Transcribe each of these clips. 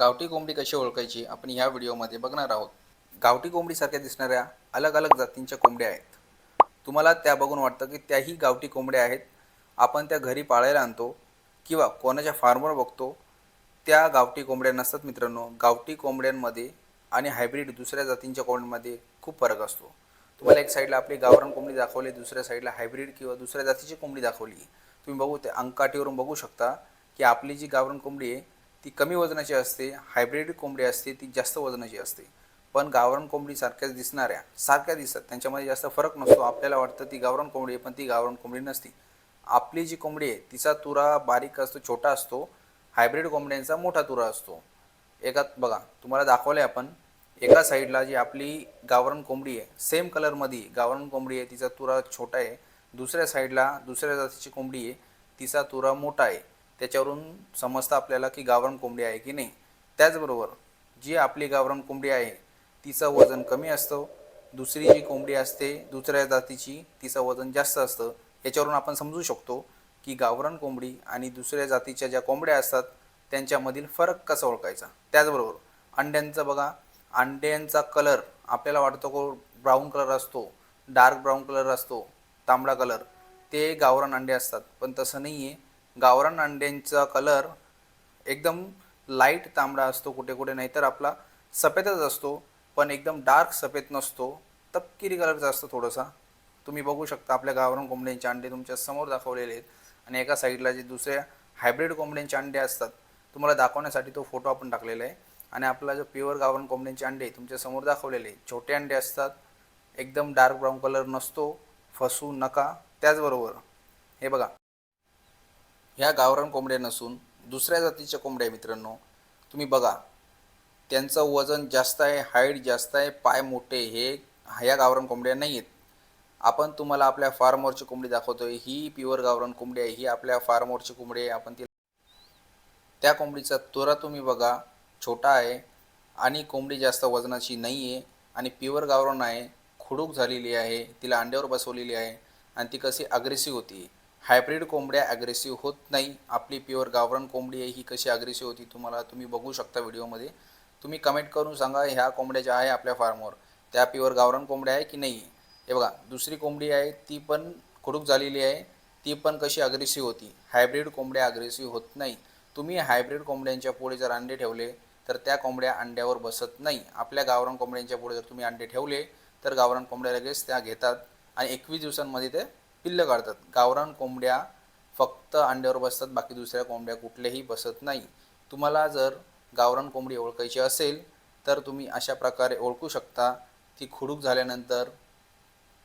गावठी कोंबडी कशी ओळखायची आपण ह्या व्हिडिओमध्ये बघणार आहोत. गावठी कोंबडीसारख्या दिसणाऱ्या अलग अलग जातींच्या कोंबड्या आहेत. तुम्हाला त्या बघून वाटतं की त्याही गावठी कोंबड्या आहेत. आपण त्या घरी पाळायला आणतो किंवा कोणाच्या फार्मवर बघतो त्या गावठी कोंबड्या नसतात मित्रांनो. गावठी कोंबड्यांमध्ये आणि हायब्रिड दुसऱ्या जातींच्या कोंबड्यांमध्ये खूप फरक असतो. तुम्हाला एक साईडला आपली गावरान कोंबडी दाखवली दुसऱ्या साईडला हायब्रिड किंवा दुसऱ्या जातीची कोंबडी दाखवली. तुम्ही बघू ते अंकाठीवरून बघू शकता की आपली जी गावरान कोंबडी आहे ती कमी वजनाची असते हायब्रिड कोंबडी असते ती जास्त वजनाची असते. पण गावरान कोंबडीसारख्याच दिसणाऱ्या सारख्या दिसतात. त्यांच्यामध्ये जास्त फरक नसतो. आपल्याला वाटतं ती गावरान कोंबडी आहे पण ती गावरान कोंबडी नसती. आपली जी कोंबडी आहे तिचा तुरा बारीक असतो छोटा असतो. हायब्रिड कोंबड्यांचा मोठा तुरा असतो. एकात बघा तुम्हाला दाखवले आपण एका साईडला जी आपली गावरान कोंबडी आहे सेम कलरमध्ये गावरान कोंबडी आहे तिचा तुरा छोटा आहे. दुसऱ्या साईडला दुसऱ्या जातीची कोंबडी आहे तिचा तुरा मोठा आहे. त्याच्यावरून समजतं आपल्याला की गावरान कोंबडी आहे की नाही. त्याचबरोबर जी आपली गावरान कोंबडी आहे तिचं वजन कमी असतं. दुसरी जी कोंबडी असते दुसऱ्या जातीची तिचं वजन जास्त असतं. याच्यावरून आपण समजू शकतो की गावरान कोंबडी आणि दुसऱ्या जातीच्या ज्या कोंबड्या असतात त्यांच्यामधील फरक कसा ओळखायचा? त्याचबरोबर अंड्यांचं बघा अंड्यांचा कलर आपल्याला वाटतो को ब्राऊन कलर असतो डार्क ब्राऊन कलर असतो तांबडा कलर. ते गावरान अंडे असतात पण तसं नाही आहे गावरान अंड्यांचा कलर एकदम लाइट तांबडा असतो कुठे कुठे नाहीतर आपला सफेदच असतो पण एकदम डार्क सफेद नसतो तपकिरी कलरचा असतो थोडासा. तुम्ही बघू शकता आपल्या गावरान कोंबड्यांचे अंडे तुमच्यासमोर दाखवलेले आहेत. आणि एका साईडला जे दुसऱ्या हायब्रिड कोंबड्यांचे अंडे असतात तुम्हाला दाखवण्यासाठी तो फोटो आपण टाकलेला आहे. आणि आपला जो प्युअर गावरान कोंबड्यांचे अंडे तुमच्यासमोर दाखवलेले छोटे अंडे असतात एकदम डार्क ब्राऊन कलर नसतो फसू नका त्याचबरोबर हे बघा. ह्या गावरान कोंबड्या नसून दुसऱ्या जातीच्या कोंबड्या आहे मित्रांनो. तुम्ही बघा त्यांचं वजन जास्त आहे हाईट जास्त आहे पाय मोठे हे ह्या गावरान कोंबड्या नाही आहेत. आपण तुम्हाला आपल्या फार्मवरची कोंबडी दाखवतोय ही प्युअर गावरान कोंबडी आहे ही आपल्या फार्मवरची कोंबडी आहे आपण ती त्या कोंबडीचा तुरा तुम्ही बघा छोटा आहे आणि कोंबडी जास्त वजनाची नाही आहे आणि प्युअर गावरान आहे खुडूक झालेली आहे तिला अंड्यावर बसवलेली आहे आणि ती कशी अग्रेसिव्ह होती. हायब्रिड कोंबड्या ॲग्रेसिव्ह होत नाही. आपली प्युअर गावरान कोंबडी आहे ही कशी ॲग्रेसिव्ह होती तुम्हाला तुम्ही बघू शकता व्हिडिओमध्ये. तुम्ही कमेंट करून सांगा ह्या कोंबड्या ज्या आहे आपल्या फार्मवर त्या प्युअर गावरान कोंबड्या आहे की नाही? हे बघा दुसरी कोंबडी आहे ती पण खुडूक झालेली आहे. ती पण कशी अग्रेसिव्ह होती? हायब्रिड कोंबड्या अग्रेसिव्ह होत नाही. तुम्ही हायब्रिड कोंबड्यांच्या पुढे जर अंडे ठेवले तर त्या कोंबड्या अंड्यावर बसत नाही. आपल्या गावरान कोंबड्यांच्या पुढे जर तुम्ही अंडे ठेवले तर गावरान कोंबड्या लगेच त्या घेतात. आणि एकवीस दिवसांमध्ये ते पिल्लं काढतात. गावरान कोंबड्या फक्त अंड्यावर बसतात बाकी दुसऱ्या कोंबड्या कुठल्याही बसत नाही. तुम्हाला जर गावरान कोंबडी ओळखायची असेल तर तुम्ही अशा प्रकारे ओळखू शकता. ती खुडूक झाल्यानंतर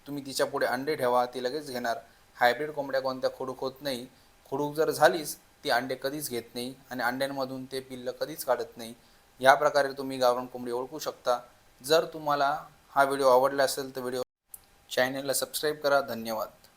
तुम्ही तिच्या पुढे अंडे ठेवा ती लगेच घेणार. हायब्रिड कोंबड्या कोणत्या खुडूक होत नाही. खुडूक जर झालीच ती अंडे कधीच घेत नाही आणि अंड्यांमधून ते पिल्लं कधीच काढत नाही. या प्रकारे तुम्ही गावरान कोंबडी ओळखू शकता. जर तुम्हाला हा व्हिडिओ आवडला असेल तर व्हिडिओ चॅनलला सबस्क्राईब करा. धन्यवाद.